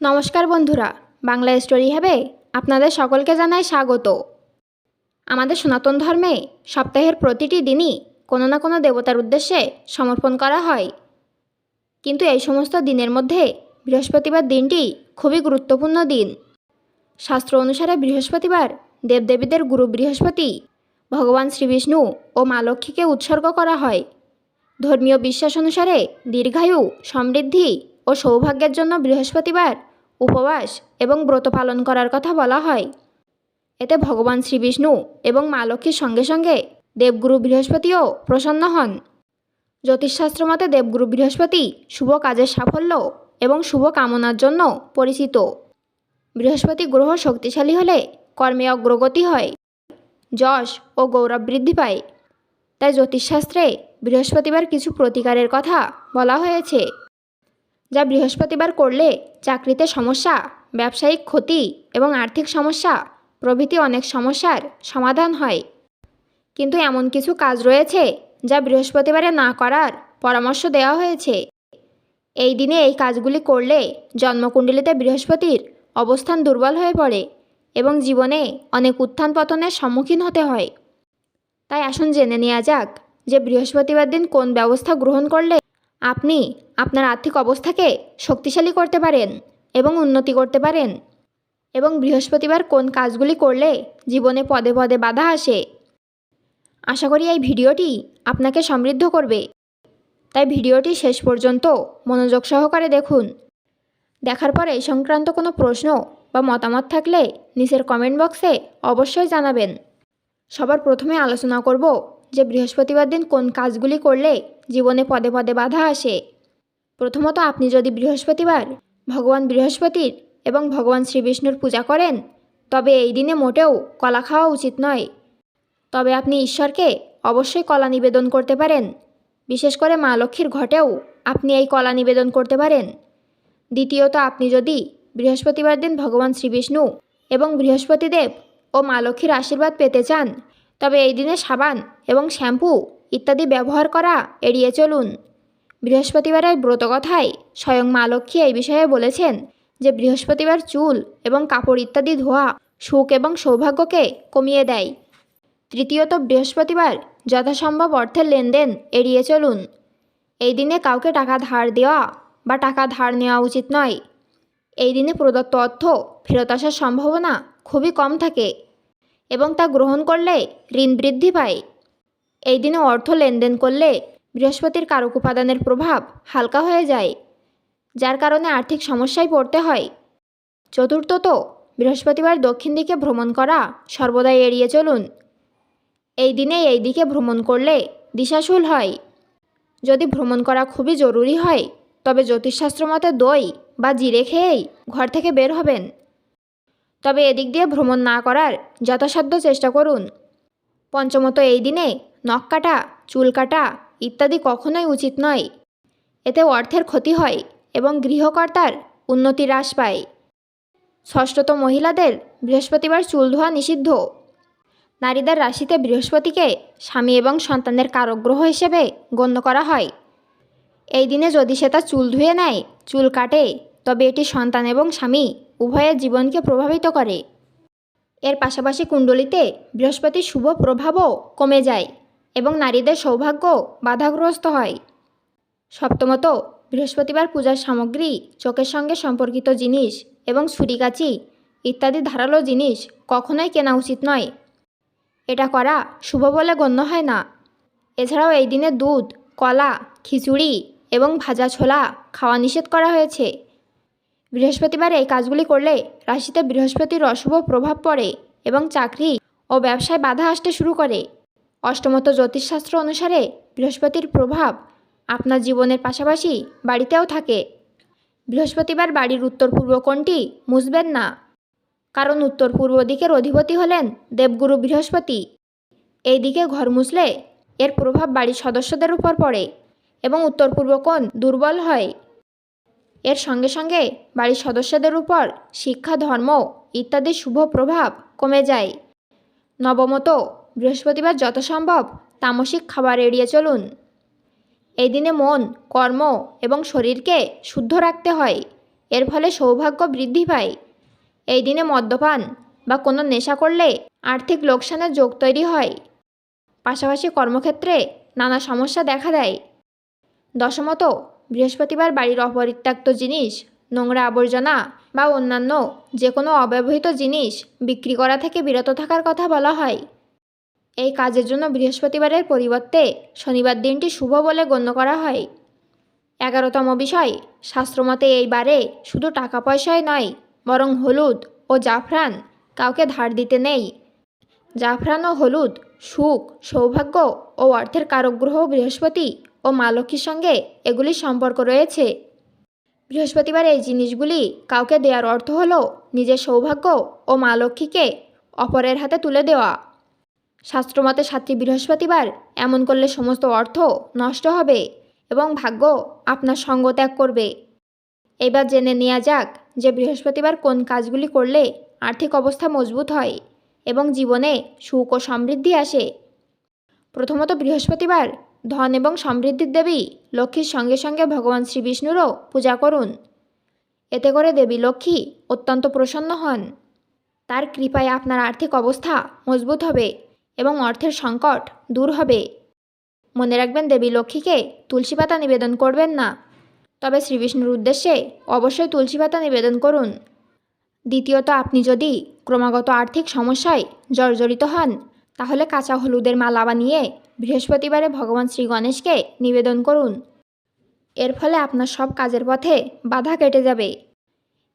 নমস্কার বন্ধুরা, বাংলা স্টোরি হবে আপনাদের সকলকে জানাই স্বাগত। আমাদের সনাতন ধর্মে সপ্তাহের প্রতিটি দিনই কোনো না কোনো দেবতার উদ্দেশ্যে সমর্পণ করা হয়। কিন্তু এই সমস্ত দিনের মধ্যে বৃহস্পতিবার দিনটি খুবই গুরুত্বপূর্ণ দিন। শাস্ত্র অনুসারে বৃহস্পতিবার দেবদেবীদের গুরু বৃহস্পতি, ভগবান শ্রীবিষ্ণু ও মা লক্ষ্মীকে উৎসর্গ করা হয়। ধর্মীয় বিশ্বাস অনুসারে দীর্ঘায়ু, সমৃদ্ধি ও সৌভাগ্যের জন্য বৃহস্পতিবার উপবাস এবং ব্রত পালন করার কথা বলা হয়। এতে ভগবান শ্রীবিষ্ণু এবং মা লক্ষ্মীর সঙ্গে সঙ্গে দেবগুরু বৃহস্পতিও প্রসন্ন হন। জ্যোতিষশাস্ত্র মতে দেবগুরু বৃহস্পতি শুভ কাজের সাফল্য এবং শুভ কামনার জন্য পরিচিত। বৃহস্পতি গ্রহ শক্তিশালী হলে কর্মে অগ্রগতি হয়, যশ ও গৌরব বৃদ্ধি পায়। তাই জ্যোতিষশাস্ত্রে বৃহস্পতিবার কিছু প্রতিকারের কথা বলা হয়েছে। যা বৃহস্পতিবার করলে চাকরিতে সমস্যা, ব্যবসায়িক ক্ষতি এবং আর্থিক সমস্যা, প্রভৃতি অনেক সমস্যার সমাধান হয়। কিন্তু এমন কিছু কাজ রয়েছে যা বৃহস্পতিবারে না করার পরামর্শ দেওয়া হয়েছে। এই দিনে এই কাজগুলি করলে জন্মকুণ্ডলিতে বৃহস্পতির অবস্থান দুর্বল হয়ে পড়ে এবং জীবনে অনেক উত্থান পতনের সম্মুখীন হতে হয়। তাই আসুন জেনে নেওয়া যাক যে বৃহস্পতিবার দিন কোন ব্যবস্থা গ্রহণ করলে আপনি আপনার আর্থিক অবস্থাকে শক্তিশালী করতে পারেন এবং উন্নতি করতে পারেন। এবং বৃহস্পতিবার কোন কাজগুলি করলে জীবনে পদে পদে বাধা আসে? আশা করি এই ভিডিওটি আপনাকে সমৃদ্ধ করবে। তাই ভিডিওটি শেষ পর্যন্ত মনোযোগ সহকারে দেখুন। দেখার পর এই সংক্রান্ত কোনো প্রশ্ন বা মতামত থাকলে নিচের কমেন্ট বক্সে অবশ্যই জানাবেন। সবার প্রথমে আলোচনা করব যে বৃহস্পতিবার দিন কোন কাজগুলি করলে জীবনে পদে পদে বাধা আসে। প্রথমত আপনি যদি বৃহস্পতিবার ভগবান বৃহস্পতির এবং ভগবান শ্রীবিষ্ণুর পূজা করেন, তবে এই দিনে মোটেও কলা খাওয়া উচিত নয়। তবে আপনি ঈশ্বরকে অবশ্যই কলা নিবেদন করতে পারেন। বিশেষ করে মা লক্ষ্মীর ঘটেও আপনি এই কলা নিবেদন করতে পারেন। দ্বিতীয়ত, আপনি যদি বৃহস্পতিবার দিন ভগবান শ্রীবিষ্ণু এবং বৃহস্পতিদেব ও মা লক্ষ্মীর আশীর্বাদ পেতে চান তবে এই দিনে সাবান এবং শ্যাম্পু ইত্যাদি ব্যবহার করা এড়িয়ে চলুন। বৃহস্পতিবারের ব্রতকথায় স্বয়ং মা লক্ষ্মী এই বিষয়ে বলেছেন যে বৃহস্পতিবার চুল এবং কাপড় ইত্যাদি ধোয়া সুখ এবং সৌভাগ্যকে কমিয়ে দেয়। তৃতীয়ত, বৃহস্পতিবার যথাসম্ভব অর্থের লেনদেন এড়িয়ে চলুন। এই দিনে কাউকে টাকা ধার দেওয়া বা টাকা ধার নেওয়া উচিত নয়। এই দিনে প্রদত্ত অর্থ ফেরত আসার সম্ভাবনা খুবই কম থাকে। এবং তা গ্রহণ করলে ঋণ বৃদ্ধি পায়। এই দিনে অর্থ লেনদেন করলে বৃহস্পতির কারক উপাদানের প্রভাব হালকা হয়ে যায়, যার কারণে আর্থিক সমস্যায় পড়তে হয়। চতুর্থত, বৃহস্পতিবার দক্ষিণ দিকে ভ্রমণ করা সর্বদাই এড়িয়ে চলুন। এই দিনে এই দিকে ভ্রমণ করলে দিশাশুল হয়। যদি ভ্রমণ করা খুবই জরুরি হয়, তবে জ্যোতিষশাস্ত্র মতে দই বা জিরে খেয়েই ঘর থেকে বের হবেন। তবে এদিক দিয়ে ভ্রমণ না করার যথাসাধ্য চেষ্টা করুন। পঞ্চমত এই দিনে নখ কাটা, চুল কাটা ইত্যাদি কখনোই উচিত নয়। এতে অর্থের ক্ষতি হয় এবং গৃহকর্তার উন্নতি হ্রাস পায়। ষষ্ঠত মহিলাদের বৃহস্পতিবার চুল ধোয়া নিষিদ্ধ। নারীদের রাশিতে বৃহস্পতিকে স্বামী এবং সন্তানের কারগ্রহ হিসেবে গণ্য করা হয়। এই দিনে যদি সে তার চুল ধুয়ে নেয়, চুল কাটে তবে এটি সন্তান এবং স্বামী উভয়ের জীবনকে প্রভাবিত করে। এর পাশাপাশি কুণ্ডলিতে বৃহস্পতির শুভ প্রভাবও কমে যায় এবং নারীদের সৌভাগ্য বাধাগ্রস্ত হয়। সপ্তমত, বৃহস্পতিবার পূজার সামগ্রী, চোখের সঙ্গে সম্পর্কিত জিনিস এবং ছুরিকাচি ইত্যাদি ধারালো জিনিস কখনোই কেনা উচিত নয়। এটা করা শুভ বলে গণ্য হয় না। এছাড়াও এই দিনে দুধ, কলা, খিচুড়ি এবং ভাজা ছোলা খাওয়া নিষেধ করা হয়েছে। বৃহস্পতিবার এই কাজগুলি করলে রাশিতে বৃহস্পতির অশুভ প্রভাব পড়ে এবং চাকরি ও ব্যবসায় বাধা আসতে শুরু করে। অষ্টমত জ্যোতিষশাস্ত্র অনুসারে বৃহস্পতির প্রভাব আপনার জীবনের পাশাপাশি বাড়িতেও থাকে। বৃহস্পতিবার বাড়ির উত্তর পূর্ব কোণটি মুছবেন না, কারণ উত্তর পূর্ব দিকের অধিপতি হলেন দেবগুরু বৃহস্পতি। এই দিকে ঘর মুছলে এর প্রভাব বাড়ির সদস্যদের উপর পড়ে এবং উত্তর পূর্ব কোণ দুর্বল হয়। এর সঙ্গে সঙ্গে বাড়ির সদস্যদের উপর শিক্ষা, ধর্ম ইত্যাদি শুভ প্রভাব কমে যায়। নবমত, বৃহস্পতিবার যত সম্ভব তামসিক খাবার এড়িয়ে চলুন। এই দিনে মন, কর্ম এবং শরীরকে শুদ্ধ রাখতে হয়, এর ফলে সৌভাগ্য বৃদ্ধি পায়। এই দিনে মদ্যপান বা কোনো নেশা করলে আর্থিক লোকসানের যোগ তৈরি হয়। পাশাপাশি কর্মক্ষেত্রে নানা সমস্যা দেখা দেয়। দশমত বৃহস্পতিবার বাড়ির অপরিত্যক্ত জিনিস, নোংরা আবর্জনা বা অন্যান্য যে কোনো অব্যবহৃত জিনিস বিক্রি করা থেকে বিরত থাকার কথা বলা হয়। এই কাজের জন্য বৃহস্পতিবারের পরিবর্তে শনিবার দিনটি শুভ বলে গণ্য করা হয়। এগারোতম বিষয় শাস্ত্রমতে এই বারে শুধু টাকা পয়সায় নয়, বরং হলুদ ও জাফরান কাউকে ধার দিতে নেই। জাফরান ও হলুদ সুখ, সৌভাগ্য ও অর্থের কারক গ্রহ বৃহস্পতি ও মা লক্ষ্মীর সঙ্গে এগুলির সম্পর্ক রয়েছে। বৃহস্পতিবার এই জিনিসগুলি কাউকে দেওয়ার অর্থ হল নিজের সৌভাগ্য ও মা লক্ষ্মীকে অপরের হাতে তুলে দেওয়া। শাস্ত্রমতে সাতটি বৃহস্পতিবার এমন করলে সমস্ত অর্থ নষ্ট হবে এবং ভাগ্য আপনার সঙ্গ ত্যাগ করবে। এবার জেনে নেওয়া যাক যে বৃহস্পতিবার কোন কাজগুলি করলে আর্থিক অবস্থা মজবুত হয় এবং জীবনে সুখ ও সমৃদ্ধি আসে। প্রথমত বৃহস্পতিবার ধন এবং সমৃদ্ধির দেবী লক্ষ্মীর সঙ্গে সঙ্গে ভগবান শ্রী বিষ্ণুরও পূজা করুন। এতে করে দেবী লক্ষ্মী অত্যন্ত প্রসন্ন হন। তার কৃপায় আপনার আর্থিক অবস্থা মজবুত হবে এবং অর্থের সংকট দূর হবে। মনে রাখবেন, দেবী লক্ষ্মীকে তুলসী পাতা নিবেদন করবেন না। তবে শ্রী বিষ্ণুর উদ্দেশ্যে অবশ্যই তুলসী পাতা নিবেদন করুন। দ্বিতীয়ত, আপনি যদি ক্রমাগত আর্থিক সমস্যায় জর্জরিত হন, তাহলে কাঁচা হলুদের মালা বানিয়ে বৃহস্পতিবারে ভগবান শ্রী গণেশকে নিবেদন করুন। এর ফলে আপনার সব কাজের পথে বাধা কেটে যাবে।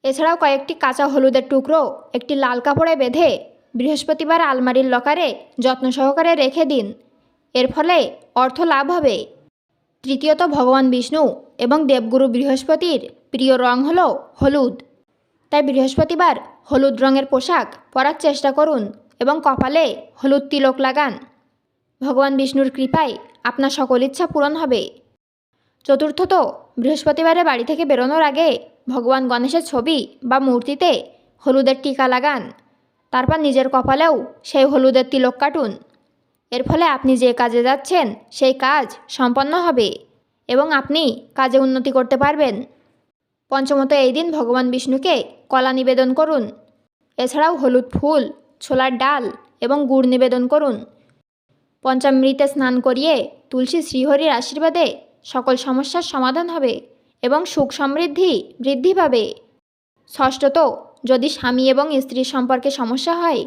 এছাড়াও কয়েকটি কাঁচা হলুদের টুকরো, একটি লাল কাপড়ে বেঁধে বৃহস্পতিবার আলমারির লকারে যত্ন সহকারে রেখে দিন। এর ফলে অর্থ লাভ হবে। তৃতীয়ত, ভগবান বিষ্ণু এবং দেবগুরু বৃহস্পতির প্রিয় রং হল হলুদ। তাই বৃহস্পতিবার হলুদ রঙের পোশাক পরার চেষ্টা করুন এবং কপালে হলুদ তিলক লাগান। ভগবান বিষ্ণুর কৃপায় আপনার সকল ইচ্ছা পূরণ হবে। চতুর্থত বৃহস্পতিবারে বাড়ি থেকে বেরোনোর আগে ভগবান গণেশের ছবি বা মূর্তিতে হলুদের টিকা লাগান। তারপর নিজের কপালেও সেই হলুদের তিলক কাটুন। এর ফলে আপনি যে কাজে যাচ্ছেন, সেই কাজ সম্পন্ন হবে এবং আপনি কাজে উন্নতি করতে পারবেন। পঞ্চমত, এই দিন ভগবান বিষ্ণুকে কলা নিবেদন করুন। এছাড়াও হলুদ ফুল, ছোলার ডাল এবং গুড় নিবেদন করুন। পঞ্চামৃতে স্নান করিয়ে তুলসী শ্রীহরির আশীর্বাদে সকল সমস্যার সমাধান হবে এবং সুখ সমৃদ্ধি বৃদ্ধি পাবে। ষষ্ঠত, যদি স্বামী এবং স্ত্রীর সম্পর্কে সমস্যা হয়,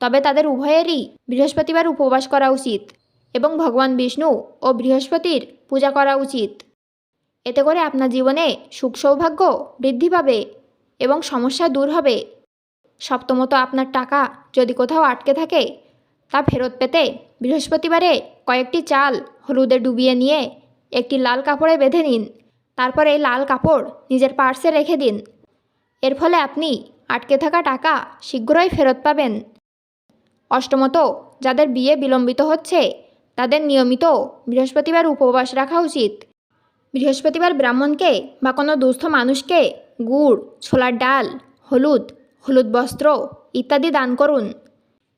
তবে তাদের উভয়েরই বৃহস্পতিবার উপবাস করা উচিত এবং ভগবান বিষ্ণু ও বৃহস্পতির পূজা করা উচিত। এতে করে আপনার জীবনে সুখ সৌভাগ্য বৃদ্ধি পাবে এবং সমস্যা দূর হবে। সপ্তমত, আপনার টাকা যদি কোথাও আটকে থাকে তা ফেরত পেতে বৃহস্পতিবারে কয়েকটি চাল হলুদে ডুবিয়ে নিয়ে একটি লাল কাপড়ে বেঁধে নিন। তারপর এই লাল কাপড় নিজের পার্সে রেখে দিন। এর ফলে আপনি আটকে থাকা টাকা শীঘ্রই ফেরত পাবেন। অষ্টমত, যাদের বিয়ে বিলম্বিত হচ্ছে, তাদের নিয়মিত বৃহস্পতিবার উপবাস রাখা উচিত। বৃহস্পতিবার ব্রাহ্মণকে বা কোনো দুস্থ মানুষকে গুড়, ছোলার ডাল, হলুদ হলুদ বস্ত্র ইত্যাদি দান করুন।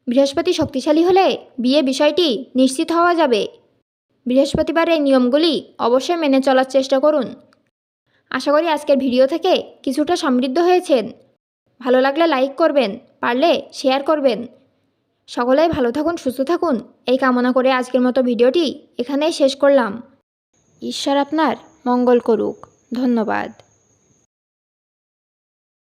বৃহস্পতি শক্তিশালী হলে বিয়ে বিষয়টি নিশ্চিত হওয়া যাবে। বৃহস্পতিবার এই নিয়মগুলি অবশ্যই মেনে চলার চেষ্টা করুন। আশা করি আজকের ভিডিও থেকে কিছুটা সমৃদ্ধ হয়েছেন। ভালো লাগলে লাইক করবেন, পারলে শেয়ার করবেন। সকলেই ভালো থাকুন, সুস্থ থাকুন। এই কামনা করে আজকের মতো ভিডিওটি এখানেই শেষ করলাম। ঈশ্বর আপনার মঙ্গল করুক। ধন্যবাদ।